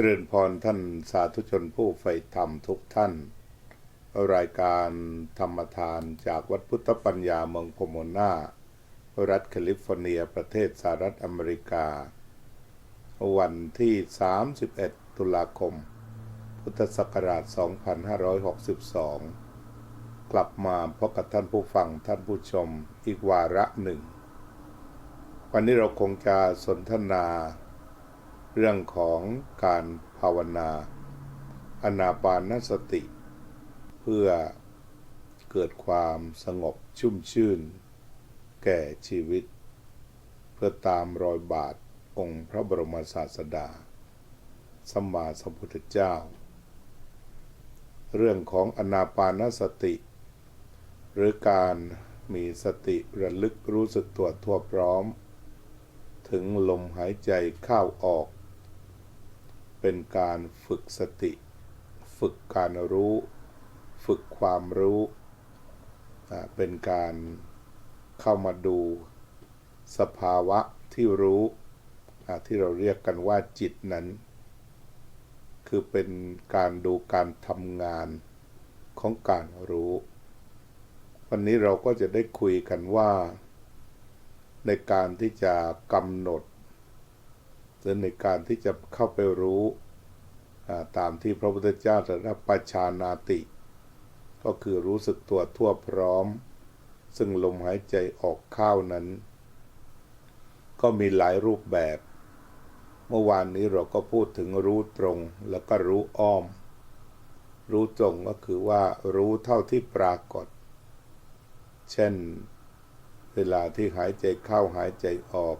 จริญพรท่านสาธุชนผู้ใฝ่ธรรมทุกท่าน รายการธรรมทานจากวัดพุทธปัญญาเมืองโพโมนารัฐแคลิฟอร์เนียประเทศสหรัฐอเมริกา วันที่ 31 ตุลาคม พุทธศักราช 2562 กลับมาพบกับท่านผู้ฟังท่านผู้ชมอีกวาระหนึ่ง วันนี้เราคงจะสนทนา เรื่องของการภาวนาอนาปานสติ เพื่อเกิดความสงบชุ่มชื่น แก่ชีวิต เพื่อตามรอยบาทองค์พระบรมศาสดาสมมาสัมพุทธเจ้า เรื่องของอนาปานสติ หรือการมีสติระลึกรู้สึกตัวทั่วพร้อม ถึงลมหายใจเข้าออก เป็นการฝึกสติ ฝึกการรู้ ฝึกความรู้ เป็นการเข้ามาดูสภาวะที่รู้ที่เราเรียกกันว่าจิตนั้น คือเป็นการดูการทำงานของการรู้ วันนี้เราก็จะได้คุยกันว่า ในการที่จะกำหนด หรือในการที่จะเข้าไปรู้ตามที่พระพุทธเจ้าตรัสปัจชานาติ ก็คือรู้สึกตัวทั่วพร้อม ซึ่งลมหายใจออกเข้านั้น ก็มีหลายรูปแบบ เมื่อวานนี้เราก็พูดถึงรู้ตรงแล้วก็รู้อ้อม รู้ตรงก็คือว่ารู้เท่าที่ปรากฏ เช่น เวลาที่หายใจเข้าหายใจออก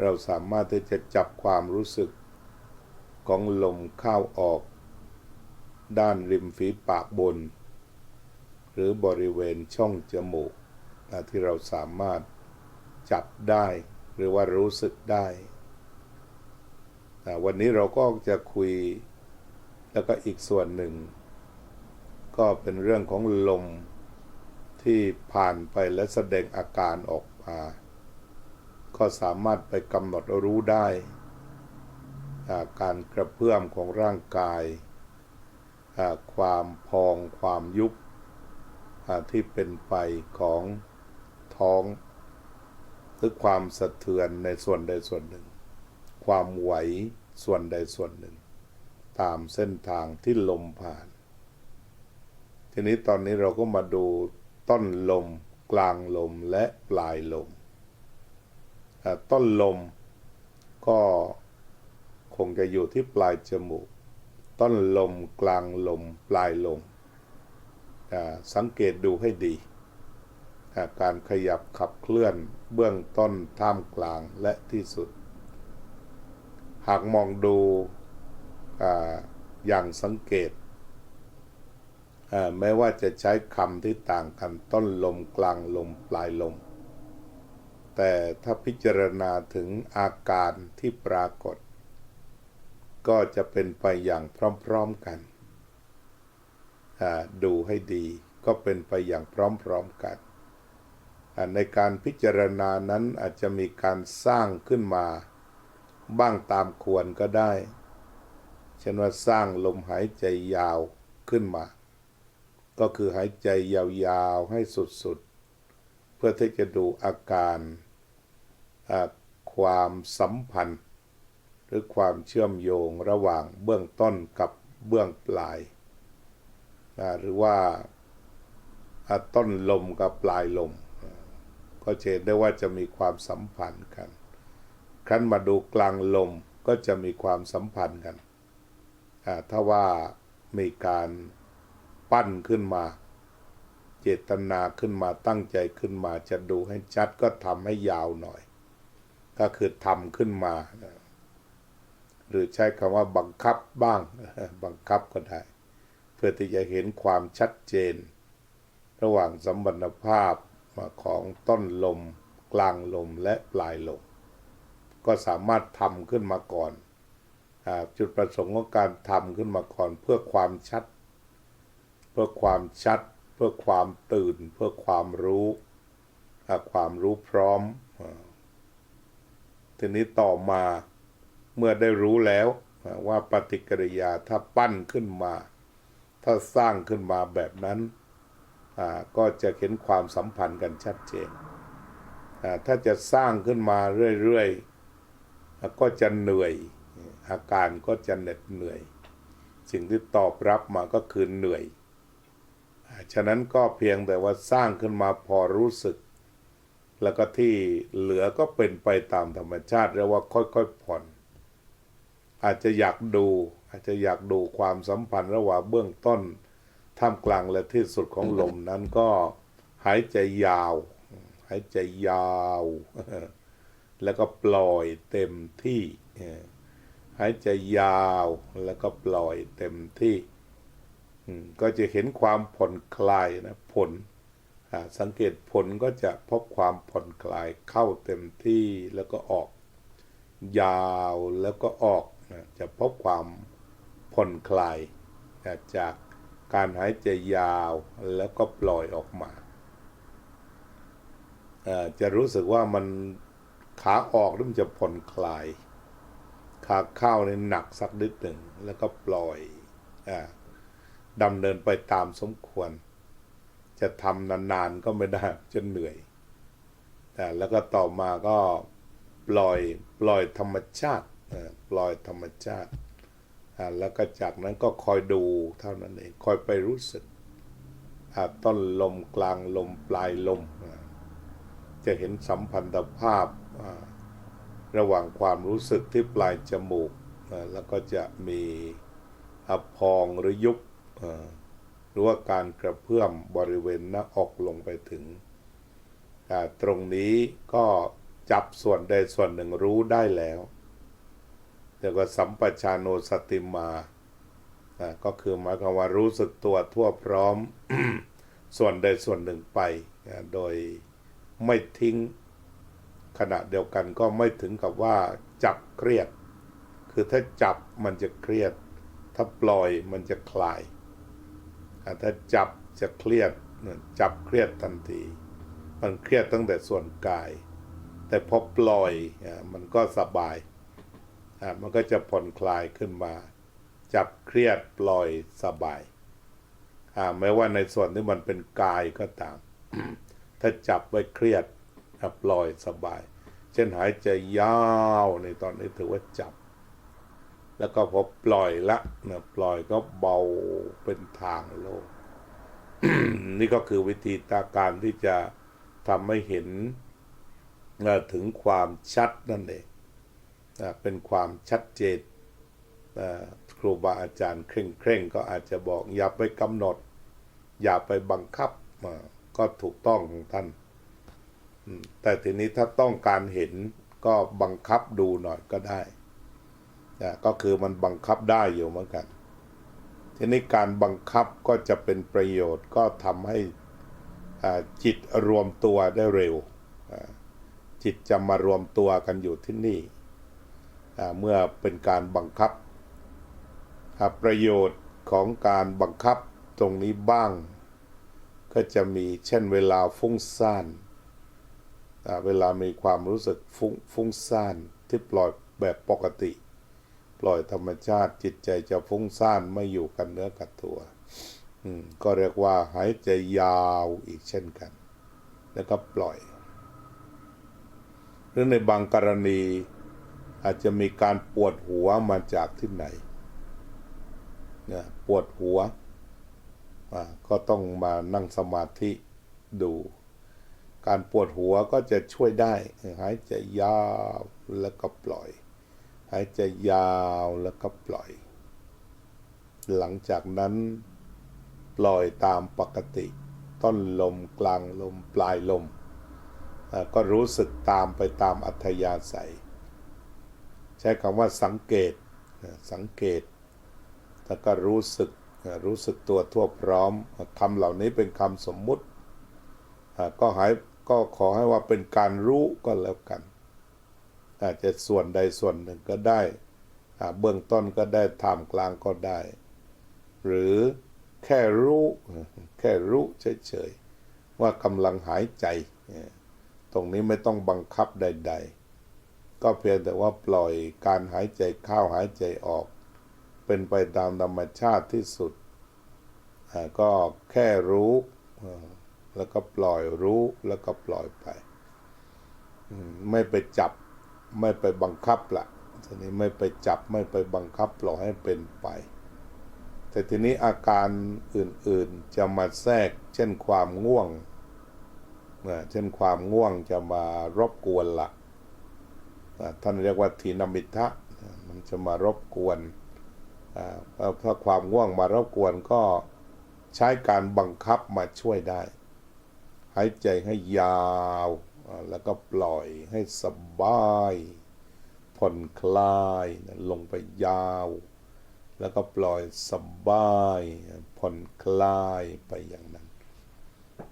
เราสามารถที่จะจับความรู้สึกของลมเข้าออก ด้านริมฝีปากบน หรือบริเวณช่องจมูกที่เราสามารถจับได้หรือว่ารู้สึกได้วันนี้เราก็จะคุยแล้วก็อีกส่วนหนึ่ง ก็เป็นเรื่องของลมที่ผ่านไปและแสดงอาการออกมา ก็สามารถไปกำหนดรู้ได้อ่าการกระเพื่อมของร่างกาย ความพองความยุบที่เป็นไปของท้อง หรือความสะเทือนในส่วนใดส่วนหนึ่ง ความไหวส่วนใดส่วนหนึ่ง ตามเส้นทางที่ลมผ่าน ทีนี้ตอนนี้เราก็มาดูต้นลม กลางลมและปลายลม ต้นลมก็คงจะอยู่ที่ปลายจมูก ต้นลมกลางลมปลายลม สังเกตดูให้ดี การขยับขับเคลื่อนเบื้องต้นท่ามกลางและที่สุด หากมองดูอาอย่างสังเกตอ่าแม้ว่าจะใช้คำที่ต่างกันต้นลมกลางลมปลายลม แต่ถ้าพิจารณาถึงอาการที่ปรากฏ ก็จะเป็นไปอย่างพร้อมๆกัน ดูให้ดีก็เป็นไปอย่างพร้อมๆกัน ในการพิจารณานั้นอาจจะมีการสร้างขึ้นมา บ้างตามควรก็ได้เช่นว่าสร้างลมหายใจยาวขึ้นมา ก็คือหายใจยาวๆให้สุดๆ เพื่อที่จะดูอาการ ความสัมพันธ์ หรือความเชื่อมโยงระหว่างเบื้องต้นกับเบื้องปลาย หรือว่าต้นลมกับปลายลม ก็จะเห็นได้ว่าจะมีความสัมพันธ์กันครั้นมาดูกลางลมก็จะมีความสัมพันธ์กัน ถ้าว่ามีการปั้นขึ้นมา เจตนาขึ้นมาตั้งใจขึ้นมาจะดูให้ชัดก็ทำให้ยาวหน่อย ก็คือทำขึ้นมา หรือใช้คำว่าบังคับบ้าง บังคับก็ได้ เพื่อที่จะเห็นความชัดเจน ระหว่างสัมพันธภาพของต้นลม กลางลมและปลายลม ก็สามารถทำขึ้นมาก่อนอจุดประสงค์ของการทำขึ้นมาก่อนเพื่อความชัด เพื่อความชัด เพื่อความตื่น เพื่อความรู้ ความรู้พร้อม ทีนี้ต่อมาเมื่อได้รู้แล้วว่าปฏิกิริยาถ้าปั้นขึ้นมา ถ้าสร้างขึ้นมาแบบนั้นก็จะเห็นความสัมพันธ์กันชัดเจน ถ้าจะสร้างขึ้นมาเรื่อยๆ ก็จะเหนื่อย อาการก็จะเหน็ดเหนื่อย สิ่งที่ตอบรับมาก็คือเหนื่อย ฉะนั้นก็เพียงแต่ว่าสร้างขึ้นมาพอรู้สึก แล้วก็ที่เหลือก็เป็นไปตามธรรมชาติเรียกว่าค่อยๆผ่อน อาจจะอยากดู อาจจะอยากดูความสัมพันธ์ระหว่างเบื้องต้นท่ามกลางและที่สุดของลมนั้นก็หายใจยาว หายใจยาว แล้วก็ปล่อยเต็มที่ หายใจยาวแล้วก็ปล่อยเต็มที่ก็จะเห็นความผ่อนคลายนะผล สังเกตผลก็จะพบความผ่อนคลายเข้าเต็มที่แล้วก็ออก ยาวแล้วก็ออกนะจะพบความผ่อนคลายนะจากการหายใจยาวแล้วก็ปล่อยออกมา จะรู้สึกว่ามันขาออกนี่มันจะผ่อนคลาย ขาเข้าเนี่ยหนักสักนิดหนึ่งแล้วก็ปล่อยอดำเนินไปตามสมควร จะทำนานๆก็ไม่ได้จะเหนื่อยอ่แล้วก็ต่อมาก็ปล่อยปล่อยธรรมชาติปล่อยธรรมชาติแล้วก็จากนั้นก็คอยดูเท่านั้นเองคอยไปรู้สึกต้นลมกลางลมปลายลม จะเห็นสัมพันธภาพระหว่างความรู้สึกที่ปลายจมูกแล้วก็จะมีอับพองหรือยุบ หรือว่าการกระเพื่อมบริเวณหน้าอกลงไปถึง ตรงนี้ก็จับส่วนใดส่วนหนึ่งรู้ได้แล้วเรียกว่าสัมปชานโนสติมาอ่าก็คือหมายความว่ารู้สึกตัวทั่วพร้อมส่วนใดส่วนหนึ่งไป โดยไม่ทิ้งขณะเดียวกันก็ไม่ถึงกับว่าจับเครียด คือถ้าจับมันจะเครียด ถ้าปล่อยมันจะคลาย ถ้าจับจะเครียดจับเครียดทันที มันเครียดตั้งแต่ส่วนกาย แต่พอปล่อยมันก็สบาย มันก็จะผ่อนคลายขึ้นมา จับเครียดปล่อยสบายไม่ว่าในส่วนที่มันเป็นกายก็ตาม ถ้าจับไว้เครียดปล่อยสบาย เช่นหายใจยาวในตอนนี้ถือว่าจับ แล้วก็พอปล่อยละนะปล่อยก็เบาเป็นทางโลก นี่ก็คือวิธีตาการที่จะทำให้เห็นถึงความชัดนั่นเองอะเป็นความชัดเจนอะครูบาอาจารย์เคร่งเคร่งก็อาจจะบอกอย่าไปกำหนด อย่าไปบังคับอะก็ถูกต้องของท่าน แต่ทีนี้ถ้าต้องการเห็นก็บังคับดูหน่อยก็ได้ นะก็คือมันบังคับได้อยู่เหมือนกัน ทีนี้การบังคับก็จะเป็นประโยชน์ก็ทำให้จิตรวมตัวได้เร็ว จิตจะมารวมตัวกันอยู่ที่นี่ เมื่อเป็นการบังคับ ประโยชน์ของการบังคับตรงนี้บ้าง ก็จะมีเช่นเวลาฟุ้งซ่านเวลามีความรู้สึกฟุ้งฟุ้งซ่านที่ปล่อยแบบปกติ ปล่อยธรรมชาติจิตใจจะฟุ้งซ่านไม่อยู่กันเนื้อกับตัวก็เรียกว่าหายใจยาวอีกเช่นกัน แล้วก็ปล่อย หรือในบางกรณีอาจจะมีการปวดหัวมาจากที่ไหนนี่ยปวดหัว ก็ต้องมานั่งสมาธิดู การปวดหัวก็จะช่วยได้ หายใจยาวแล้วก็ปล่อยายใจยาวแล้วก็ปล่อย หลังจากนั้นปล่อยตามปกติ ต้นลมกลางลมปลายลม ก็รู้สึกตามไปตามอัธยาศัย ใช้คำว่าสังเกตสังเกต แล้วก็รู้สึกรู้สึกตัวทั่วพร้อมคำเหล่านี้เป็นคำสมมุติ ก็หายก็ขอให้ว่าเป็นการรู้ก็แล้วกัน อาจจะส่วนใดส่วนหนึ่งก็ได้เบื้องต้นก็ได้ท่ามกลางก็ได้ หรือแค่รู้แค่รู้เฉยๆว่ากำลังหายใจ ตรงนี้ไม่ต้องบังคับใด ๆ ก็เพียงแต่ว่าปล่อยการหายใจเข้าหายใจออก เป็นไปตามธรรมชาติที่สุด ก็แค่รู้แล้วก็ปล่อยรู้แล้วก็ปล่อยไป ไม่ไปจับ ไม่ไปบังคับละทีนี้ไม่ไปจับไม่ไปบังคับปล่อยให้เป็นไป แต่ทีนี้อาการอื่นๆจะมาแทรก เช่นความง่วงนะเช่นความง่วงจะมารบกวนละอ่าท่านเรียกว่าทีนมิทะนะมันจะมารบกวนอ่าถ้าความง่วงมารบกวนก็ใช้การบังคับมาช่วยได้ หายใจให้ยาว แล้วก็ปล่อยให้สบาย ผ่อนคลายนะลงไปยาว แล้วก็ปล่อยสบาย ผ่อนคลายไปอย่างนั้น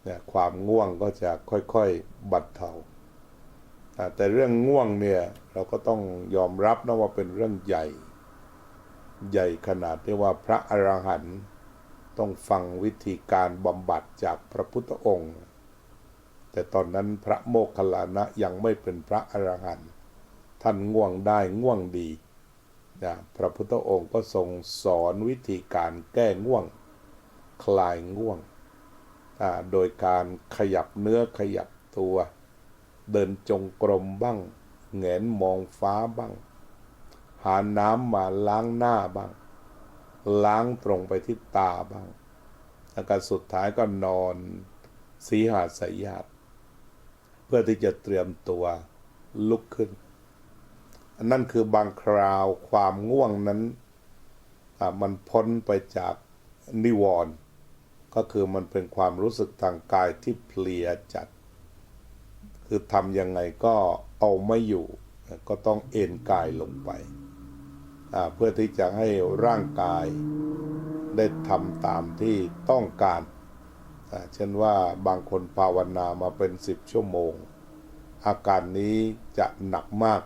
นะความง่วงก็จะค่อยๆบรรเถ่าแต่เรื่องง่วงเนี่ยเราก็ต้องยอมรับนะว่าเป็นเรื่องใหญ่ ใหญ่ขนาดที่ว่าพระอรหันต์ต้องฟังวิธีการบำบัดจากพระพุทธองค์ แต่ตอนนั้นพระโมคคัลลานะยังไม่เป็นพระอรหันต์ท่านง่วงได้ง่วงดีนะพระพุทธองค์ก็ทรงสอนวิธีการแก้ง่วง คลายง่วง โดยการขยับเนื้อขยับตัว เดินจงกรมบ้างแหงนมองฟ้าบ้าง หาน้ำมาล้างหน้าบ้าง ล้างตรงไปที่ตาบ้างแล้วก็สุดท้ายก็นอนสีหาสยาต พื่อที่จะเตรียมตัวลุกขึ้น อันนั่นคือบางคราวความง่วงนั้นมันพ้นไปจากนิวรณ์ก็คือมันเป็นความรู้สึกทางกายที่เพลียจัด คือทำยังไงก็เอาไม่อยู่ ก็ต้องเอนกายลงไป เพื่อที่จะให้ร่างกายได้ทำตามที่ต้องการ เช่นว่าบางคนภาวนามาเป็นสิบชั่วโมง อาการนี้จะหนักมาก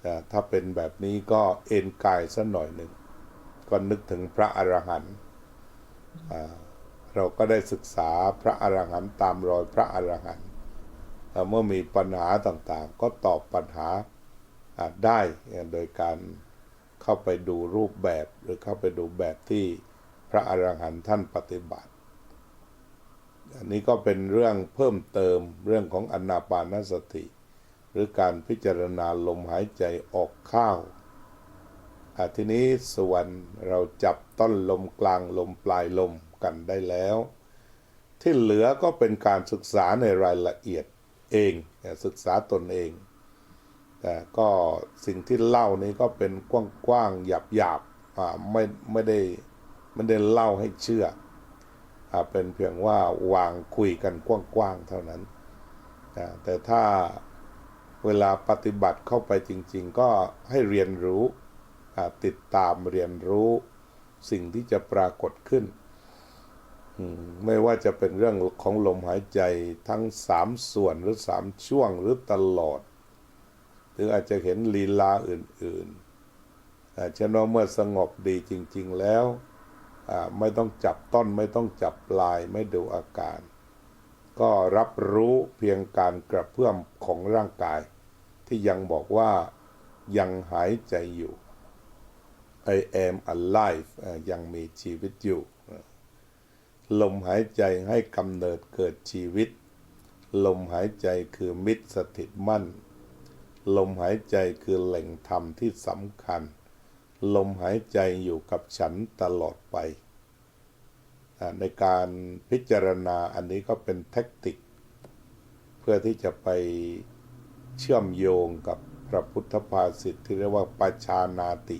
แต่ถ้าเป็นแบบนี้ก็เอ็นกายสัหน่อยหนึ่ง ก็นึกถึงพระอรหันต์เราก็ได้ศึกษาพระอรหันต์ตามรอยพระอรหันต์เมื่อมีปัญหาต่างๆ ก็ตอบปัญหาได้โดยการเข้าไปดูรูปแบบหรือเข้าไปดูแบบที่พระอรหันต์ท่านปฏิบัติ อันนี้ก็เป็นเรื่องเพิ่มเติมเรื่องของอนาปานสติ หรือการพิจารณาลมหายใจออกเข้าวอะทีนี้ส่วนเราจับต้นลมกลางลมปลายลมกันได้แล้ว ที่เหลือก็เป็นการศึกษาในรายละเอียดเองศึกษาตนเอง แต่ก็สิ่งที่เล่านี้ก็เป็นกว้างๆหยาบๆไม่ไม่ได้ไม่ได้เล่าให้เชื่อ เป็นเพียงว่าวางคุยกันกว้างๆเท่านั้นแต่ถ้าเวลาปฏิบัติเข้าไปจริง ๆ ก็ให้เรียนรู้ติดตามเรียนรู้สิ่งที่จะปรากฏขึ้น ไม่ว่าจะเป็นเรื่องของลมหายใจทั้งสามส่วนหรือสามช่วงหรือตลอด หรืออาจจะเห็นลีลาอื่นๆอาเช่นว่าเมื่อสงบดีจริง ๆ แล้ว ไม่ต้องจับต้นไม่ต้องจับปลายไม่ดูอาการ ก็รับรู้เพียงการกระเพื่อมของร่างกาย ที่ยังบอกว่ายังหายใจอยู่ I am alive ยังมีชีวิตอยู่ ลมหายใจให้กำเนิดเกิดชีวิต ลมหายใจคือมิตรสถิตมั่น ลมหายใจคือแหล่งธรรมที่สำคัญ ลมหายใจอยู่กับฉันตลอดไป ในการพิจารณาอันนี้ก็เป็นแท็กติก เพื่อที่จะไปเชื่อมโยงกับพระพุทธภาษิตที่เรียกว่าปัชานาติ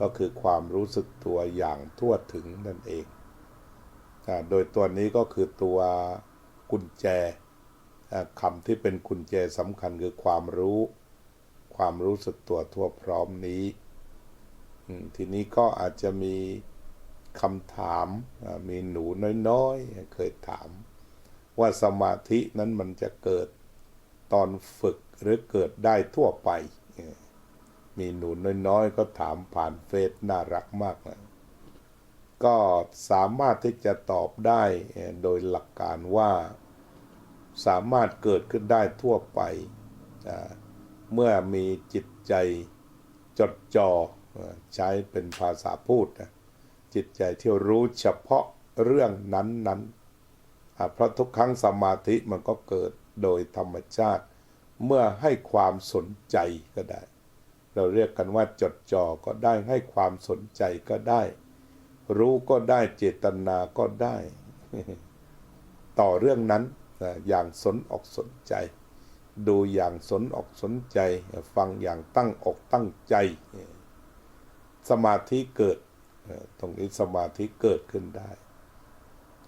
ก็คือความรู้สึกตัวอย่างทั่วถึงนั่นเองอโดยตัวนี้ก็คือตัวกุญแจคำที่เป็นกุญแจสำคัญคือความรู้ ความรู้สึกตัวทั่วพร้อมนี้ ทีนี้ก็อาจจะมี คำถามมีหนูน้อยๆ เคยถาม ว่าสมาธินั้นมันจะเกิดตอนฝึกหรือเกิดได้ทั่วไป มีหนูน้อยๆ ก็ถามผ่านเฟซน่ารักมากเลยก็สามารถที่จะตอบได้โดยหลักการว่า สามารถเกิดขึ้นได้ทั่วไป เมื่อมีจิตใจจดจ่อเอ่อใช้เป็นภาษาพูดนะ จิตใจที่รู้เฉพาะเรื่องนั้นๆ เพราะทุกครั้งสมาธิมันก็เกิดโดยธรรมชาติ เมื่อให้ความสนใจก็ได้ เราเรียกกันว่าจดจ่อก็ได้ให้ความสนใจก็ได้ รู้ก็ได้เจตนาก็ได้ ต่อเรื่องนั้นอย่างสนออกสนใจ ดูอย่างสนออกสนใจ ฟังอย่างตั้งอกตั้งใจ สมาธิเกิด ตรงนี้สมาธิเกิดขึ้นได้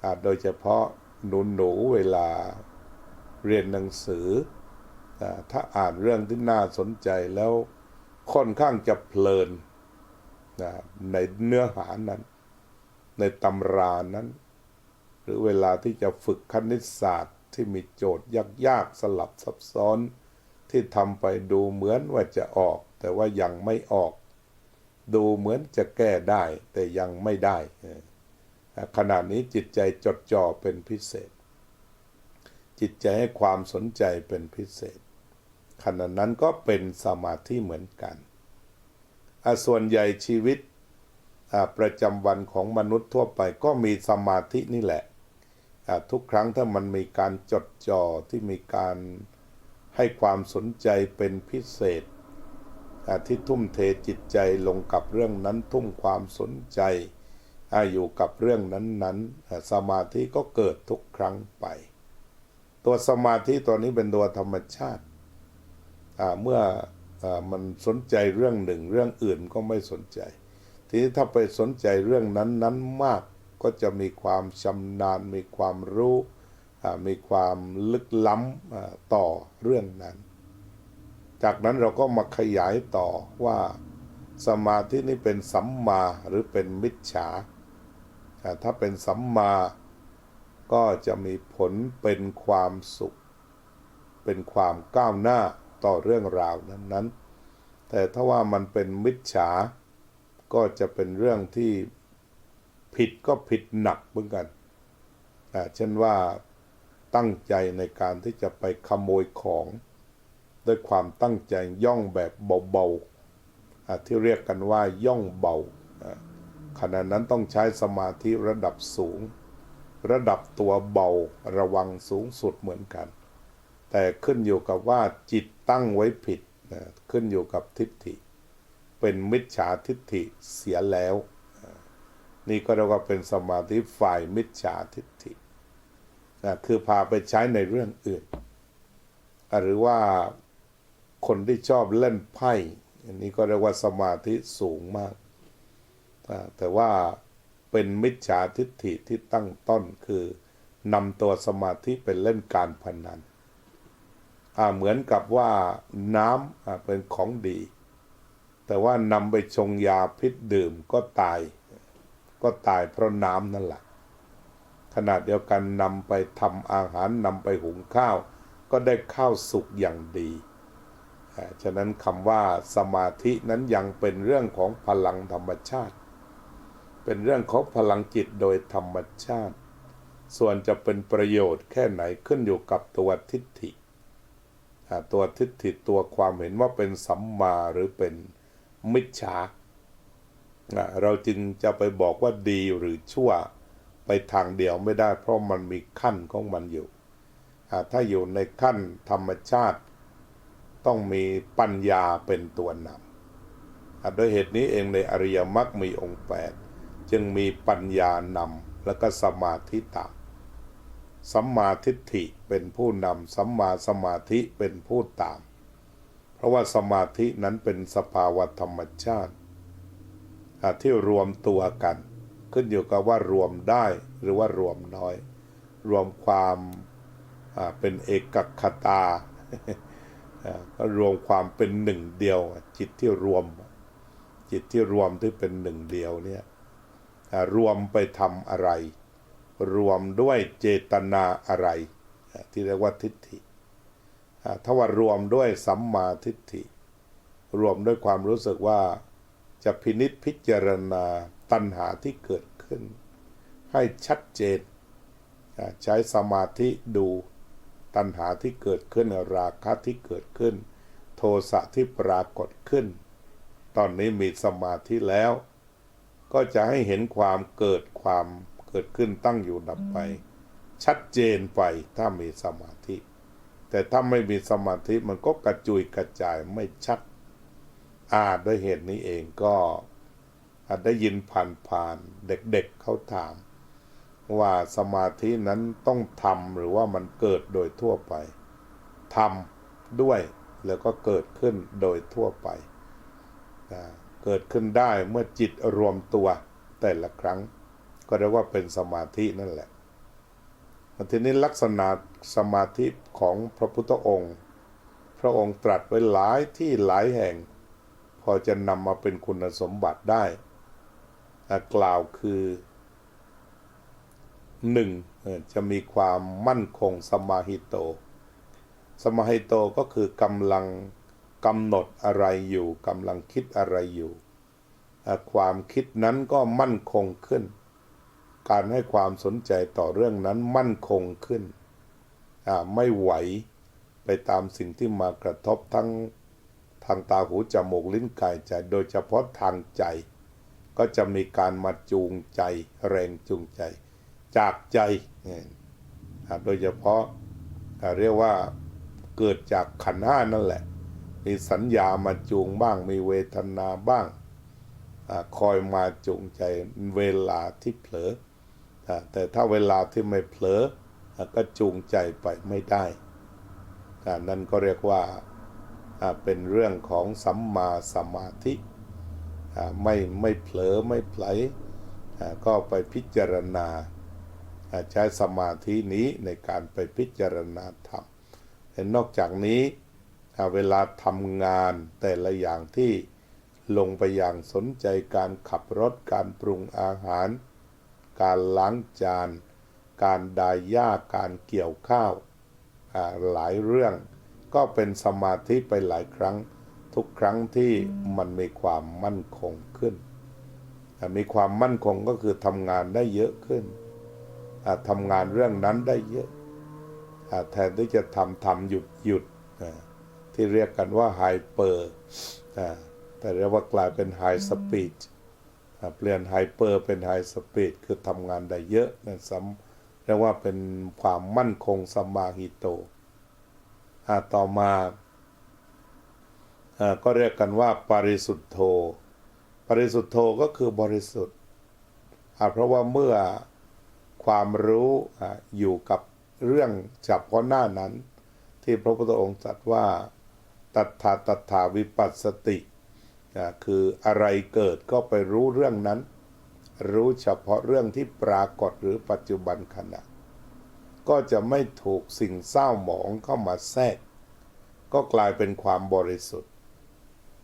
อ่าโดยเฉพาะหนูหนูเวลาเรียนหนังสืออถ้าอ่านเรื่องที่น่าสนใจแล้วค่อนข้างจะเพลินในเนื้อหานั้น ในตำรานั้น หรือเวลาที่จะฝึกคณิตศาสตร์ที่มีโจทย์ยากๆสลับซับซ้อนที่ทำไปดูเหมือนว่าจะออก แต่ว่ายังไม่ออก ดูเหมือนจะแก้ได้แต่ยังไม่ได้ ขณะนี้จิตใจจดจ่อเป็นพิเศษ จิตใจให้ความสนใจเป็นพิเศษ ขณะนั้นก็เป็นสมาธิเหมือนกัน ส่วนใหญ่ชีวิตประจำวันของมนุษย์ทั่วไปก็มีสมาธินี่แหละ ทุกครั้งถ้ามันมีการจดจ่อที่มีการให้ความสนใจเป็นพิเศษ ที่ทุ่มเทจิตใจลงกับเรื่องนั้นทุ่มความสนใจออยู่กับเรื่องนั้นๆ สมาธิก็เกิดทุกครั้งไป ตัวสมาธิตัวนี้เป็นตัวธรรมชาติเมื่ออมันสนใจเรื่องหนึ่งเรื่องอื่นก็ไม่สนใจ ทีนี้ถ้าไปสนใจเรื่องนั้นๆมากก็จะมีความชำนาญ มีความรู้ มีความลึกล้ำต่อเรื่องนั้น จากนั้นเราก็มาขยายต่อว่าสมาธินี้เป็นสัมมาหรือเป็นมิจฉาอ่ถ้าเป็นสัมมาก็จะมีผลเป็นความสุข เป็นความก้าวหน้าต่อเรื่องราวนั้นๆ แต่ถ้าว่ามันเป็นมิจฉา ก็จะเป็นเรื่องที่ผิดก็ผิดหนักเหมือนกันอ่เช่นว่าตั้งใจในการที่จะไปขโมยของ ด้วยความตั้งใจย่องแบบเบาๆที่เรียกกันว่าย่องเบาขณะนั้นต้องใช้สมาธิระดับสูง ระดับตัวเบาระวังสูงสุดเหมือนกัน แต่ขึ้นอยู่กับว่าจิตตั้งไว้ผิดนะขึ้นอยู่กับทิฏฐิ เป็นมิจฉาทิฏฐิเสียแล้ว นี่ก็เรียกว่าเป็นสมาธิฝ่ายมิจฉาทิฏฐินะคือพาไปใช้ในเรื่องอื่น หรือว่า คนที่ชอบเล่นไพ่ อันนี้ก็เรียกว่าสมาธิสูงมาก แต่ว่าเป็นมิจฉาทิฏฐิที่ตั้งต้นคือนำตัวสมาธิเป็นเล่นการพนันเหมือนกับว่าน้ำเป็นของดี แต่ว่านำไปชงยาพิษดื่มก็ตาย ก็ตายเพราะน้ำนั่นแหละขณะเดียวกันนำไปทำอาหารนำไปหุงข้าว ก็ได้ข้าวสุกอย่างดี ฉะนั้นคำว่าสมาธินั้นยังเป็นเรื่องของพลังธรรมชาติ เป็นเรื่องของพลังจิตโดยธรรมชาติ ส่วนจะเป็นประโยชน์แค่ไหนขึ้นอยู่กับตัวทิฏฐิ ตัวทิฏฐิตัวความเห็นว่าเป็นสัมมาหรือเป็นมิจฉาเราจึงจะไปบอกว่าดีหรือชั่วไปทางเดียวไม่ได้เพราะมันมีขั้นของมันอยู่ ถ้าอยู่ในขั้นธรรมชาติ ต้องมีปัญญาเป็นตัวนำโดยเหตุนี้เองในอริยมรรคมีองค์แปดจึงมีปัญญานำแล้วก็สมาธิตามสัมมาทิฏฐิเป็นผู้นำสัมมาสมาธิเป็นผู้ตาม เพราะว่าสมาธินั้นเป็นสภาวะธรรมชาติที่รวมตัวกัน ขึ้นอยู่กับว่ารวมได้หรือว่ารวมน้อย รวมความเป็นเอกคตา ก็รวมความเป็นหนึ่งเดียว จิตที่รวม จิตที่รวมที่เป็นหนึ่งเดียวเนี่ยรวมไปทำอะไร รวมด้วยเจตนาอะไร ที่เรียกว่าทิฏฐิถ้าว่ารวมด้วยสัมมาทิฏฐิ รวมด้วยความรู้สึกว่าจะพินิษพิจารณาตัณหาที่เกิดขึ้น ให้ชัดเจนใช้สมาธิดู ตัณหาที่เกิดขึ้นราคะที่เกิดขึ้น โทสะที่ปรากฏขึ้น ตอนนี้มีสมาธิแล้ว ก็จะให้เห็นความเกิดความเกิดขึ้นตั้งอยู่ดับไป ชัดเจนไปถ้ามีสมาธิ แต่ถ้าไม่มีสมาธิมันก็กระจุยกระจายไม่ชัด อาด้วยเหตุนี้เองก็อาจได้ยินผ่านๆเด็กๆเเขาถาม ว่าสมาธินั้นต้องทำหรือว่ามันเกิดโดยทั่วไปทำด้วยแล้วก็เกิดขึ้นโดยทั่วไป เกิดขึ้นได้เมื่อจิตรวมตัวแต่ละครั้ง ก็เรียกว่าเป็นสมาธินั่นแหละทีนี้ลักษณะสมาธิของพระพุทธองค์ พระองค์ตรัสไว้หลายที่หลายแห่ง พอจะนำมาเป็นคุณสมบัติได้ กล่าวคือ หนึ่งจะมีความมั่นคงสมาหิโต สมาหิโตก็คือกำลังกำหนดอะไรอยู่กำลังคิดอะไรอยู่ ความคิดนั้นก็มั่นคงขึ้น การให้ความสนใจต่อเรื่องนั้นมั่นคงขึ้น ไม่ไหวไปตามสิ่งที่มากระทบทั้งทางตาหูจมูกลิ้นกายใจ โดยเฉพาะทางใจ ก็จะมีการมาจูงใจแรงจูงใจ จากใจเนี่ยอะโดยเฉพาะเรียกว่าเกิดจากขันห้านั่นแหละ มีสัญญามาจูงบ้าง มีเวทนาบ้างอคอยมาจูงใจเวลาที่เผลอ แต่ถ้าเวลาที่ไม่เผลออก็จูงใจไปไม่ได้นั่นก็เรียกว่าเป็นเรื่องของสัมมาสมาธิไม่ไม่เผลอไม่ไผลก็ไปพิจารณา ใช้สมาธินี้ในการไปพิจารณาธรรมและนอกจากนี้เวลาทำงานแต่ละอย่างที่ลงไปอย่างสนใจการขับรถการปรุงอาหาร การล้างจาน การดายหญ้าการเกี่ยวข้าวหลายเรื่อง ก็เป็นสมาธิไปหลายครั้ง ทุกครั้งที่มันมีความมั่นคงขึ้น มีความมั่นคงก็คือทำงานได้เยอะขึ้น ทำงานเรื่องนั้นได้เยอะแทนที่จะทำทำหยุดหยุดที่เรียกกันว่าไฮเปอร์แต่เรียกว่ากลายเป็นไฮสปีดเปลี่ยนไฮเปอร์เป็นไฮสปีดคือทำงานได้เยอะนะซ้ำเรียกว่าเป็นความมั่นคงสมาหิโตต่อมาก็เรียกกันว่าปริสุทธโธ ปริสุทธโธก็คือบริสุทธิ์เพราะว่าเมื่อ ความรู้อยู่กับเรื่องเฉพาะหน้านั้น ที่พระพุทธองค์ตรัสว่าตัทธาตัทธาวิปัสสติคืออะไรเกิดก็ไปรู้เรื่องนั้น รู้เฉพาะเรื่องที่ปรากฏหรือปัจจุบันขณะ ก็จะไม่ถูกสิ่งเศร้าหมองเข้ามาแทรก ก็กลายเป็นความบริสุทธิ์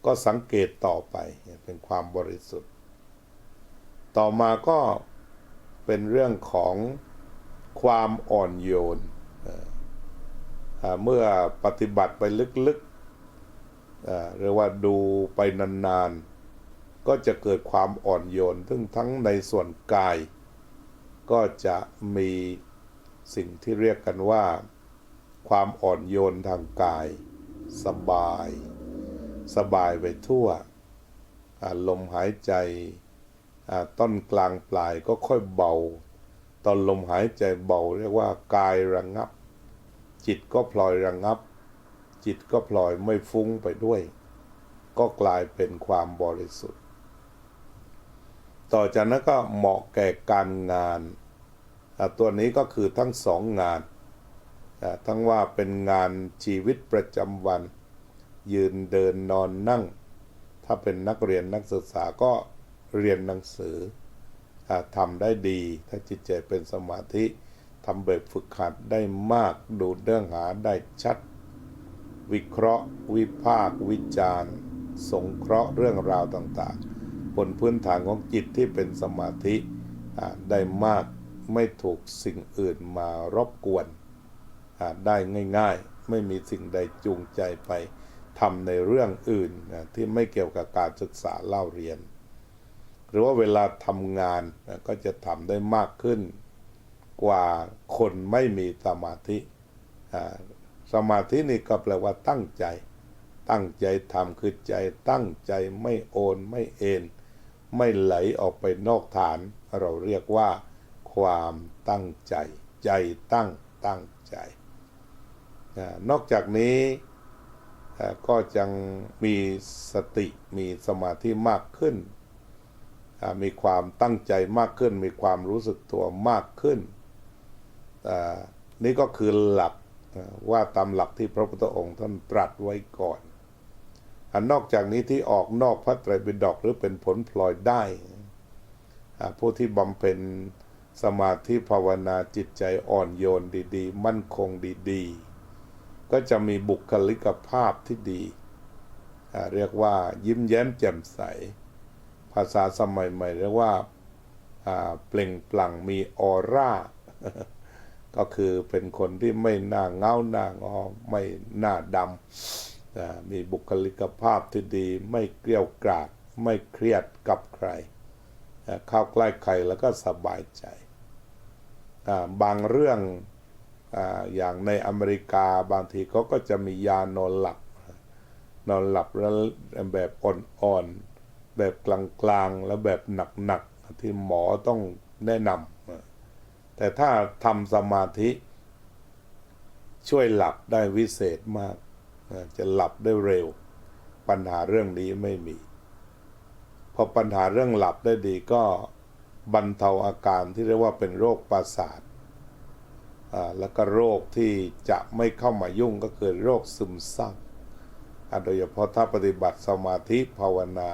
ก็สังเกตต่อไปเป็นความบริสุทธิ์ ต่อมาก็ เป็นเรื่องของความอ่อนโยน เมื่อปฏิบัติไปลึกๆเรียกว่าดูไปนานๆ ก็จะเกิดความอ่อนโยนซึ่งทั้งในส่วนกาย ก็จะมีสิ่งที่เรียกกันว่า ความอ่อนโยนทางกาย สบาย สบายไปทั่วอาลมหายใจ ต้นกลางปลายก็ค่อยเบา ตอนลมหายใจเบาเรียกว่ากายระงับ จิตก็พลอยระงับ จิตก็พลอยไม่ฟุ้งไปด้วย ก็กลายเป็นความบริสุทธิ์ ต่อจากนั้นก็เหมาะแก่การงานตัวนี้ก็คือทั้งสองงานทั้งว่าเป็นงานชีวิตประจำวัน ยืนเดินนอนนั่ง ถ้าเป็นนักเรียนนักศึกษาก็ เรียนหนังสือทำได้ดี ถ้าจิตใจเป็นสมาธิทำแบบฝึกหัดได้มากดูเรื่องหาได้ชัด วิเคราะห์ วิพากษ์วิจารณ์ สงเคราะห์เรื่องราวต่างๆ บนพื้นฐานของจิตที่เป็นสมาธิได้มากไม่ถูกสิ่งอื่นมารบกวนได้ง่ายๆ ไม่มีสิ่งใดจูงใจไปทำในเรื่องอื่นที่ไม่เกี่ยวกับการศึกษาเล่าเรียน รือว่าเวลาทำงานก็จะทำได้มากขึ้นกว่าคนไม่มีสมาธิสมาธินี่ก็แปลว่าตั้งใจ ตั้งใจทำคือใจตั้งใจไม่โอนไม่เอ็นไม่ไหลออกไปนอกฐาน เราเรียกว่า ความตั้งใจ ใจตั้งตั้งใจ นอกจากนี้ก็ยังมีสติมีสมาธิมากขึ้น มีความตั้งใจมากขึ้น มีความรู้สึกตัวมากขึ้น นี่ก็คือหลักว่าตามหลักที่พระพุทธองค์ท่านตรัสไว้ก่อนอนนอกจากนี้ที่ออกนอกพระไตรปิฎกหรือเป็นผลพลอยได้ ผู้ที่บำเพ็ญสมาธิภาวนาจิตใจอ่อนโยนดีๆ มั่นคงดีๆ ก็จะมีบุคลิกภาพที่ดี เรียกว่ายิ้มแย้มแจ่มใส ภาษาสมัยใหม่เรียกว่าเปล่งปลั่งมีออร่า ก็คือเป็นคนที่ไม่หน้าเงาหน้างอไม่หน้าดำมีบุคลิกภาพที่ดี ไม่เกลี้ยวกราดไม่เครียดกับใครเข้าใกล้ใครแล้วก็สบายใจ บางเรื่องออย่างในอเมริกาบางทีเขาก็จะมียานอนหลับ นอนหลับแล้วแบบอ่อนๆ แบบกลางๆ แล้วแบบหนักๆ ที่หมอต้องแนะนำแต่ถ้าทำสมาธิ ช่วยหลับได้วิเศษมาก จะหลับได้เร็ว ปัญหาเรื่องนี้ไม่มี พอปัญหาเรื่องหลับได้ดีก็บรรเทาอาการที่เรียกว่าเป็นโรคประสาทแล้วก็โรคที่จะไม่เข้ามายุ่งก็คือโรคซึมเศร้าโดยเฉพาะถ้าปฏิบัติสมาธิภาวนา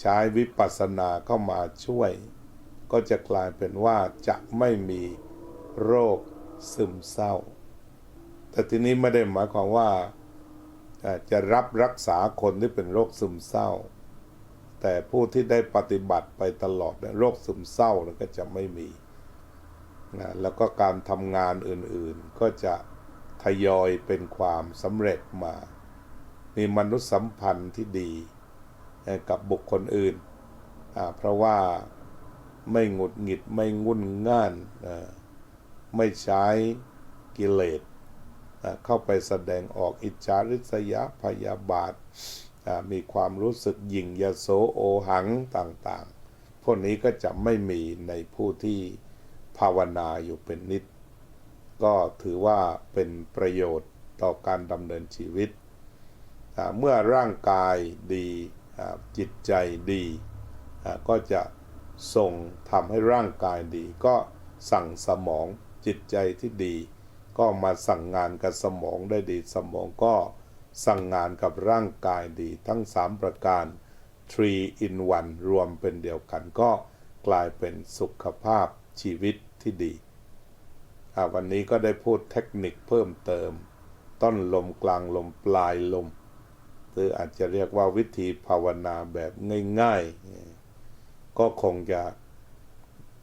ใช้วิปัสสนาเข้ามาช่วย ก็จะกลายเป็นว่าจะไม่มีโรคซึมเศร้า แต่ทีนี้ไม่ได้หมายความว่าจะรับรักษาคนที่เป็นโรคซึมเศร้า แต่ผู้ที่ได้ปฏิบัติไปตลอดโรคซึมเศร้าก็จะไม่มีนะแล้วก็การทำงานอื่นๆ ก็จะทยอยเป็นความสำเร็จมา มีมนุษยสัมพันธ์ที่ดี กับบุคคลอื่น เพราะว่าไม่หงุดหงิดไม่งุนง่าน ไม่ใช้กิเลสเข้าไปแสดงออกอิจฉาริษยาพยาบาท มีความรู้สึกหยิ่งยโสโอหังต่างๆ พวกนี้ก็จะไม่มีในผู้ที่ภาวนาอยู่เป็นนิด ก็ถือว่าเป็นประโยชน์ต่อการดำเนินชีวิต เมื่อร่างกายดี จิตใจดีก็จะส่งทำให้ร่างกายดี ก็สั่งสมองจิตใจที่ดี ก็มาสั่งงานกับสมองได้ดีสมองก็สั่งงานกับร่างกายดีทั้ง 3 ประการ 3 in 1 รวมเป็นเดียวกันก็กลายเป็นสุขภาพชีวิตที่ดี วันนี้ก็ได้พูดเทคนิคเพิ่มเติม ต้นลมกลางลมปลายลม รืออาจจะเรียกว่าวิธีภาวนาแบบง่ายๆ ก็คงจะ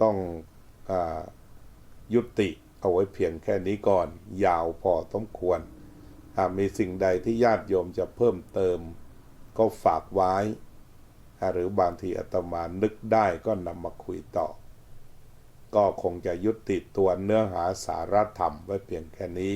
ต้องอยุติเอาไว้เพียงแค่นี้ก่อน ยาวพอสมควร หากมีสิ่งใดที่ญาติโยมจะเพิ่มเติม ก็ฝากไว้ หรือบางทีอาตมานึกได้ก็นำมาคุยต่อ ก็คงจะยุติตัวเนื้อหาสาระธรรมไว้เพียงแค่นี้